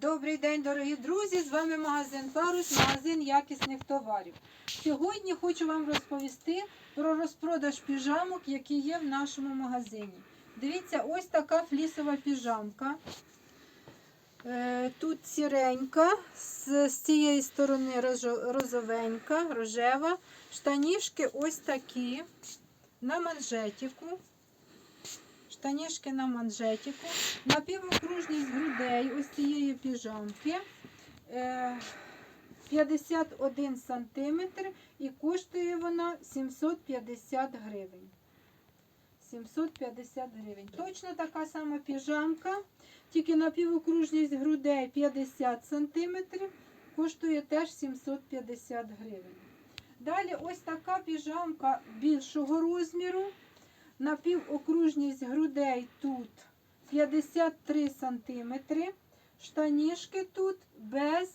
Добрий день, дорогі друзі! З вами магазин Парус, магазин якісних товарів. Сьогодні хочу вам розповісти про розпродаж піжамок, які є в нашому магазині. Дивіться, ось така флісова піжамка. Е, Тут сіренька, з, цієї сторони розовенька, рожева. Штанішки ось такі на манжетіку. Штанішки на манжетіку. Напівокружність грудей ось цієї піжамки е, 51 см і коштує вона 750 гривень. 750 гривень. Точно така сама піжамка, тільки напівокружність грудей 50 см, коштує теж 750 гривень. Далі ось така піжамка більшого розміру. Напівокружність грудей тут 53 см. Штанішки тут без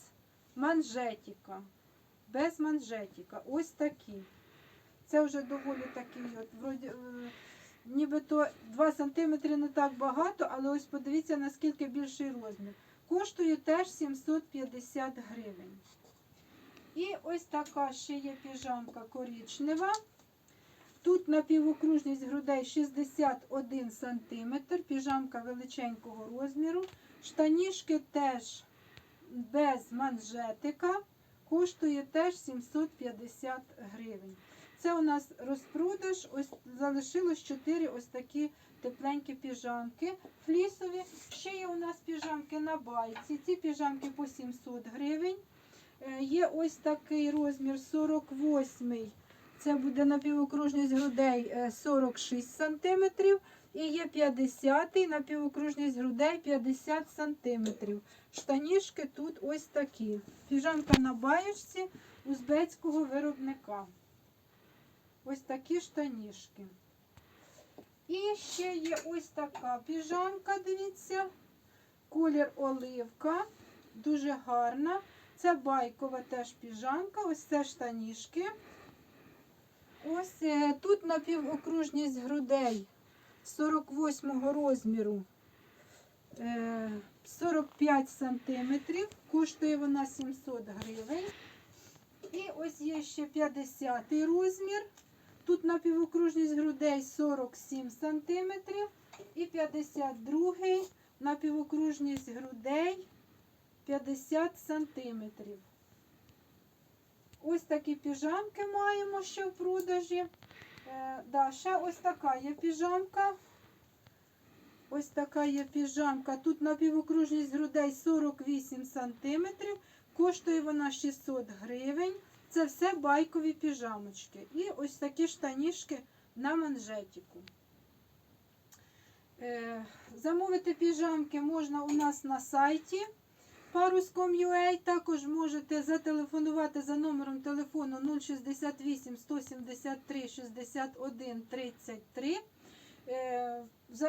манжетика. Без манжетика. Ось такі. Це вже доволі такий, от, вроді, е, нібито 2 см не так багато, але ось подивіться, наскільки більший розмір. Коштує теж 750 гривень. І ось така ще є піжамка коричнева. Тут напівокружність грудей 61 см, піжамка величенького розміру. Штанішки теж без манжетика, коштує теж 750 гривень. Це у нас розпродаж, ось залишилось 4 ось такі тепленькі піжамки флісові. Ще є у нас піжамки на байці. Ці піжамки по 700 гривень. Е, Є ось такий розмір 48 це буде напівокружність грудей е, 46 см. І є 50 напівокружність грудей 50 см. Штанішки тут ось такі. Піжамка на баєчці узбецького виробника. Ось такі штанішки. І ще є ось така піжамка, дивіться. Колір оливка. Дуже гарна. Це байкова теж піжамка. Ось це штанішки. Ось е, тут напівокружність грудей 48 розміру е, 45 сантиметрів. Коштує вона 700 гривень. І ось є ще 50 розмір. Тут напівокружність грудей 47 сантиметрів. І 52 напівокружність грудей 50 сантиметрів. Ось такі піжамки маємо ще в продажі. Е, да, ще ось така є піжамка. Ось така є піжамка. Тут напівокружність грудей 48 см. Коштує вона 600 гривень. Це все байкові піжамочки. І ось такі штанішки на манжетику. Е, замовити піжамки можна у нас на сайті Parus.com.ua. Також можете зателефонувати за номером телефону 068 173 61 33. Е,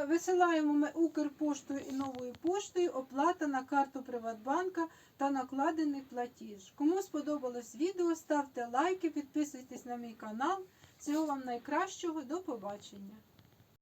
Висилаємо ми Укрпоштою і новою поштою, оплата на карту Приватбанка та накладений платіж. Кому сподобалось відео, ставте лайки, підписуйтесь на мій канал. Всього вам найкращого, до побачення!